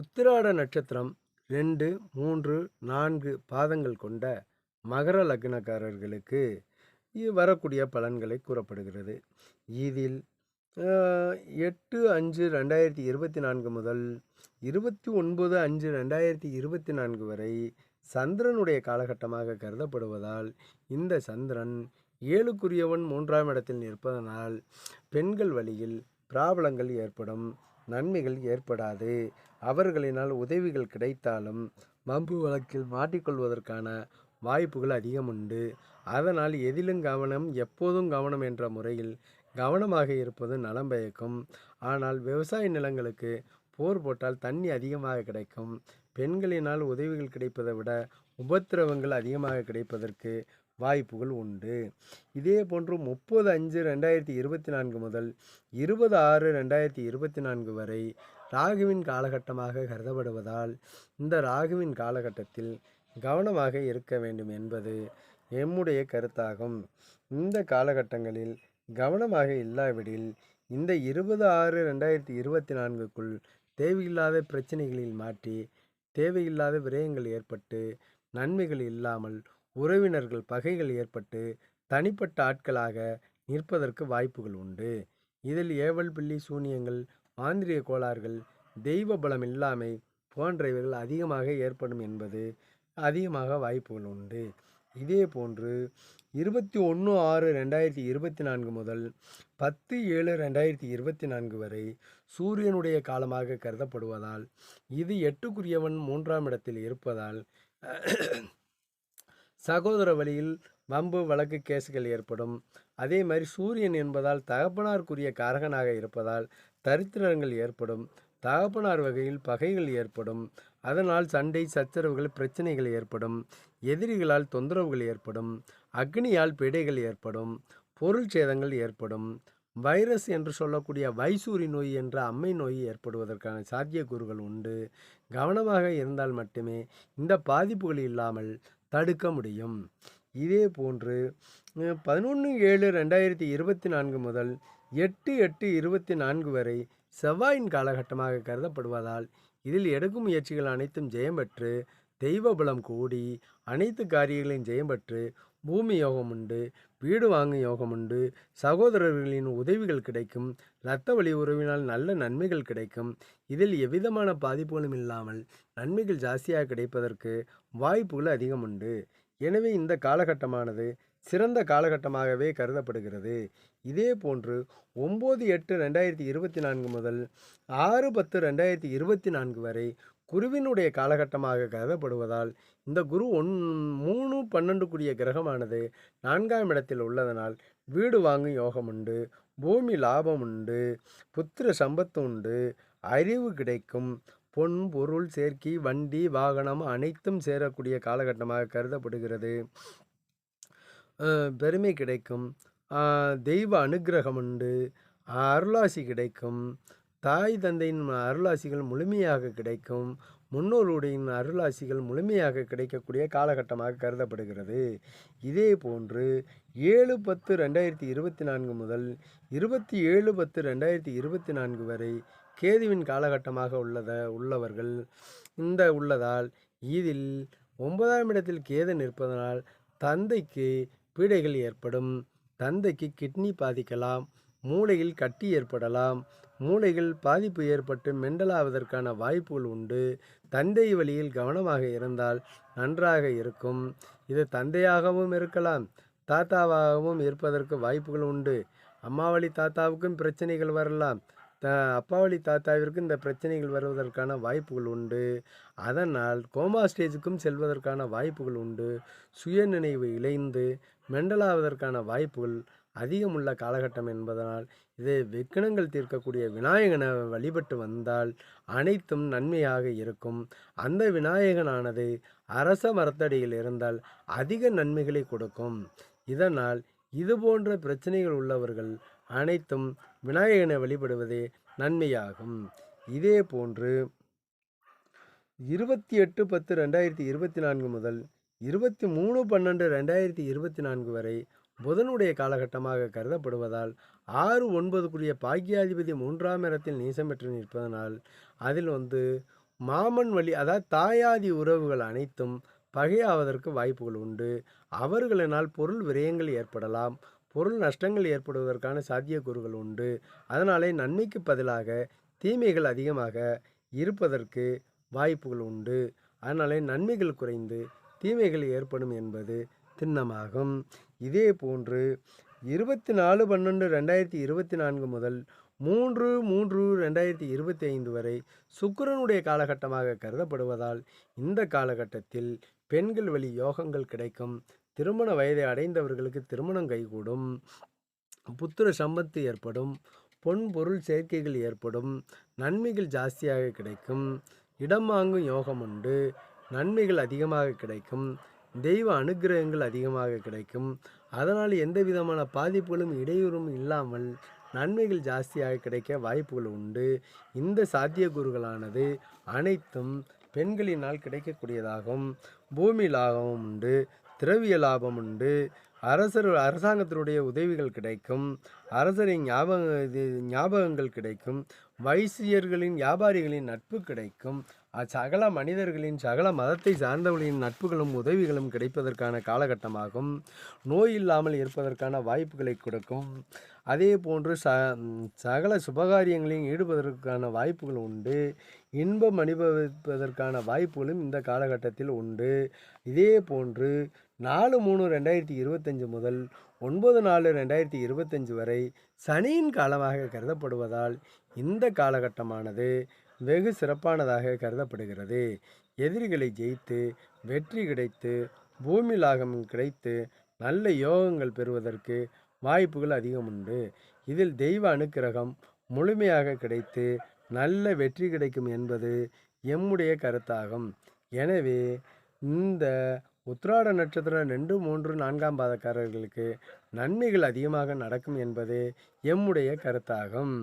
உத்திராட நட்சத்திரம் ரெண்டு மூன்று நான்கு பாதங்கள் கொண்ட மகர லக்னக்காரர்களுக்கு வரக்கூடிய பலன்களை கூறப்படுகிறது. இதில் எட்டு அஞ்சு ரெண்டாயிரத்தி இருபத்தி நான்கு முதல் இருபத்தி ஒன்பது அஞ்சு ரெண்டாயிரத்தி இருபத்தி நான்கு வரை சந்திரனுடைய காலகட்டமாக கருதப்படுவதால் இந்த சந்திரன் ஏழுக்குரியவன் மூன்றாம் இடத்தில் நிற்பதனால் பெண்கள் வழியில் பிராபலங்கள் ஏற்படும். நன்மைகள் ஏற்படாது. அவர்களினால் உதவிகள் கிடைத்தாலும் வம்பு வழக்கில் மாட்டிக்கொள்வதற்கான வாய்ப்புகள் அதிகம் உண்டு அதனால் எதிலும் கவனம் எப்போதும் கவனம் என்ற முறையில் கவனமாக இருப்பது நலம் பயக்கும். ஆனால் விவசாய நிலங்களுக்கு போர் போட்டால் தண்ணி அதிகமாக கிடைக்கும். பெண்களினால் உதவிகள் கிடைப்பதை விட உபத்திரவங்கள் அதிகமாக கிடைப்பதற்கு வாய்ப்புகள் உண்டு. இதே போன்று முப்பது அஞ்சு ரெண்டாயிரத்தி இருபத்தி நான்கு முதல் இருபது ஆறு ரெண்டாயிரத்தி இருபத்தி நான்கு வரை ராகுவின் காலகட்டமாக கருதப்படுவதால் இந்த ராகுவின் காலகட்டத்தில் கவனமாக இருக்க வேண்டும் என்பது எம்முடைய கருத்தாகும். இந்த காலகட்டங்களில் கவனமாக இல்லாவிடில் இந்த இருபது ஆறு ரெண்டாயிரத்தி இருபத்தி நான்குக்குள் தேவையில்லாத பிரச்சனைகளில் மாட்டி தேவையில்லாத விரயங்கள் ஏற்பட்டு நன்மைகள் இல்லாமல் உறவினர்கள் பகைகள் ஏற்பட்டு தனிப்பட்ட ஆட்களாக நிற்பதற்கு வாய்ப்புகள் உண்டு. இதில் ஏவல் பில்லி சூனியங்கள் மாந்திரிய கோளாறுகள் தெய்வ பலம் இல்லாமை போன்றவைகள் அதிகமாக ஏற்படும் என்பது அதிகமாக வாய்ப்புகள் உண்டு. இதே போன்று இருபத்தி ஒன்று ஆறு ரெண்டாயிரத்தி இருபத்தி நான்கு முதல் பத்து ஏழு ரெண்டாயிரத்தி இருபத்தி நான்கு வரை சூரியனுடைய காலமாக கருதப்படுவதால் இது எட்டுக்குரியவன் மூன்றாம் இடத்தில் இருப்பதால் சகோதர வழியில் வம்பு வழக்கு கேசுகள் ஏற்படும். அதே மாதிரி சூரியன் என்பதால் தகப்பனாருக்குரிய காரகனாக இருப்பதால் தரித்திரங்கள் ஏற்படும். தகப்பனார் வகையில் பகைகள் ஏற்படும். அதனால் சண்டை சச்சரவுகள் பிரச்சனைகள் ஏற்படும். எதிரிகளால் தொந்தரவுகள் ஏற்படும். அக்னியால் பிடைகள் ஏற்படும். பொருள் சேதங்கள் ஏற்படும். வைரஸ் என்று சொல்லக்கூடிய வைசூரி நோய் என்ற அம்மை நோய் ஏற்படுவதற்கான சாத்தியக்கூறுகள் உண்டு. கவனமாக இருந்தால் மட்டுமே இந்த பாதிப்புகள் இல்லாமல் தடுக்க முடியும். இதே போன்று பதினொன்று ஏழு ரெண்டாயிரத்தி இருபத்தி நான்கு முதல் எட்டு எட்டு இருபத்தி நான்கு வரை செவ்வாயின் காலகட்டமாக கருதப்படுவதால் இதில் எடுக்கும் முயற்சிகள் அனைத்தும் ஜெயம் பெற்று தெய்வ பலம் கூடி அனைத்து காரியங்களையும் ஜெயம் பெற்று பூமி யோகம் உண்டு வீடு வாங்கும் யோகம் உண்டு சகோதரர்களின் உதவிகள் கிடைக்கும் இரத்த வழி உறவினால் நல்ல நன்மைகள் கிடைக்கும். இதில் எவ்விதமான பாதிப்புகளும் இல்லாமல் நன்மைகள் ஜாஸ்தியாக கிடைப்பதற்கு வாய்ப்புகள் அதிகம் உண்டு. எனவே இந்த காலகட்டமானது சிறந்த காலகட்டமாகவே கருதப்படுகிறது. இதே போன்று ஒம்பது எட்டு ரெண்டாயிரத்தி இருபத்தி நான்கு முதல் ஆறு பத்து ரெண்டாயிரத்தி இருபத்தி நான்கு வரை குருவினுடைய காலகட்டமாக கருதப்படுவதால் இந்த குரு ஒன் மூணு பன்னெண்டு கிரகமானது நான்காம் இடத்தில் உள்ளதனால் வீடு வாங்கும் யோகம் உண்டு பூமி லாபம் உண்டு புத்திர சம்பத்து உண்டு அறிவு கிடைக்கும் பொன் பொருள் சேர்க்கை வண்டி வாகனம் அனைத்தும் சேரக்கூடிய காலகட்டமாக கருதப்படுகிறது. பெருமை கிடைக்கும் தெய்வ அனுக்கிரகம் உண்டு அருளாசி கிடைக்கும் தாய் தந்தையின் அருளாசிகள் முழுமையாக கிடைக்கும். முன்னோருடைய அருளாசிகள் முழுமையாக கிடைக்கக்கூடிய காலகட்டமாக கருதப்படுகிறது. இதே போன்று ஏழு பத்து ரெண்டாயிரத்தி இருபத்தி நான்கு முதல் இருபத்தி ஏழு பத்து ரெண்டாயிரத்தி இருபத்தி நான்கு வரை கேதுவின் காலகட்டமாக உள்ளத உள்ளவர்கள் இந்த உள்ளதால் இதில் ஒன்பதாம் இடத்தில் கேது நிற்பதனால் தந்தைக்கு பீடைகள் ஏற்படும். தந்தைக்கு கிட்னி பாதிக்கலாம். மூளையில் கட்டி ஏற்படலாம். மூளைகள் பாதிப்பு ஏற்பட்டு மெண்டலாவதற்கான வாய்ப்புகள் உண்டு. தந்தை வழியில் கவனமாக இருந்தால் நன்றாக இருக்கும். இது தந்தையாகவும் இருக்கலாம் தாத்தாவாகவும் இருப்பதற்கு வாய்ப்புகள் உண்டு. அம்மா வழி தாத்தாவுக்கும் பிரச்சனைகள் வரலாம். த அப்பா வழி தாத்தாவிற்கு இந்த பிரச்சனைகள் வருவதற்கான வாய்ப்புகள் உண்டு. அதனால் கோமா ஸ்டேஜுக்கும் செல்வதற்கான வாய்ப்புகள் உண்டு. சுயநினைவு இழைந்து மெண்டலாவதற்கான வாய்ப்புகள் அதிகமுள்ள காலகட்டம் என்பதனால் இது விக்கனங்கள் தீர்க்கக்கூடிய விநாயகனை வழிபட்டு வந்தால் அனைத்தும் நன்மையாக இருக்கும். அந்த விநாயகனானது அரச மரத்தடியில் இருந்தால் அதிக நன்மைகளை கொடுக்கும். இதனால் இது போன்ற பிரச்சனைகள் உள்ளவர்கள் அனைத்தும் விநாயகனை வழிபடுவதே நன்மையாகும். இதே போன்று இருபத்தி எட்டு பத்து ரெண்டாயிரத்தி இருபத்தி நான்கு முதல் இருபத்தி மூணு பன்னெண்டு ரெண்டாயிரத்தி இருபத்தி நான்கு வரை புதனுடைய காலகட்டமாக கருதப்படுவதால் ஆறு ஒன்பதுக்குரிய பாக்கியாதிபதி மூன்றாம் இடத்தில் நீசம் பெற்று நிற்பதனால் அதில் வந்து மாமன் வழி அதாவது தாயாதி உறவுகள் அனைத்தும் பகையாவதற்கு வாய்ப்புகள் உண்டு. அவர்களினால் பொருள் விரயங்கள் ஏற்படலாம். பொருள் நஷ்டங்கள் ஏற்படுவதற்கான சாத்தியக்கூறுகள் உண்டு. அதனாலே நன்மைக்கு பதிலாக தீமைகள் அதிகமாக இருப்பதற்கு வாய்ப்புகள் உண்டு. அதனாலே நன்மைகள் குறைந்து தீமைகள் ஏற்படும் என்பது திண்ணமாகும். இதே போன்று இருபத்தி நாலு பன்னெண்டு ரெண்டாயிரத்தி இருபத்தி நான்கு முதல் மூன்று மூன்று ரெண்டாயிரத்தி இருபத்தி ஐந்து வரை சுக்கரனுடைய காலகட்டமாக கருதப்படுவதால் இந்த காலகட்டத்தில் பெண்கள் வழி யோகங்கள் கிடைக்கும். திருமண வயதை அடைந்தவர்களுக்கு திருமணம் கைகூடும். புத்திர சம்பத்து ஏற்படும். பொன் பொருள் சேர்க்கைகள் ஏற்படும். நன்மைகள் ஜாஸ்தியாக கிடைக்கும். இடம் வாங்கும் யோகம் உண்டு. நன்மைகள் அதிகமாக கிடைக்கும். தெய்வ அனுக்கிரகங்கள் அதிகமாக கிடைக்கும். அதனால் எந்த விதமான பாதிப்புகளும் இடையூறும் இல்லாமல் நன்மைகள் ஜாஸ்தியாக கிடைக்க வாய்ப்புகள் உண்டு. இந்த சாத்தியக்கூறுகளானது அனைத்தும் பெண்களினால் கிடைக்கக்கூடியதாகும் பூமி லாபமும் உண்டு திரவிய லாபம் உண்டு அரசர் அரசாங்கத்தினுடைய உதவிகள் கிடைக்கும் அரசரின் ஞாபக இது ஞாபகங்கள் கிடைக்கும் வைசியர்களின் வியாபாரிகளின் நட்பு கிடைக்கும் சகல மனிதர்களின் சகல மதத்தை சார்ந்தவர்களின் நட்புகளும் உதவிகளும் கிடைப்பதற்கான காலகட்டமாகும். நோய் இல்லாமல் இருப்பதற்கான வாய்ப்புகளை கொடுக்கும். அதே போன்று ச சகல சுபகாரியங்களையும் ஈடுபதற்கான வாய்ப்புகள் உண்டு. இன்பம் அனுபவிப்பதற்கான வாய்ப்புகளும் இந்த காலகட்டத்தில் உண்டு. இதே போன்று நாலு மூணு ரெண்டாயிரத்தி இருபத்தஞ்சு முதல் ஒன்பது நாலு ரெண்டாயிரத்தி இருபத்தஞ்சு வரை சனியின் காலமாக கருதப்படுவதால் இந்த காலகட்டமானது வெகு சிறப்பானதாக கருதப்படுகிறது. எதிரிகளை ஜெயித்து வெற்றி கிடைத்து பூமி லாகமும் கிடைத்து நல்ல யோகங்கள் பெறுவதற்கு வாய்ப்புகள் அதிகம் உண்டு இதில் தெய்வ அனுக்கிரகம் முழுமையாக கிடைத்து நல்ல வெற்றி கிடைக்கும் என்பது எம்முடைய கருத்தாகும். எனவே இந்த உத்ராட நட்சத்திரம் ரெண்டு மூன்று நான்காம் பாதக்காரர்களுக்கு நன்மைகள் அதிகமாக நடக்கும் என்பது எம்முடைய கருத்தாகும்.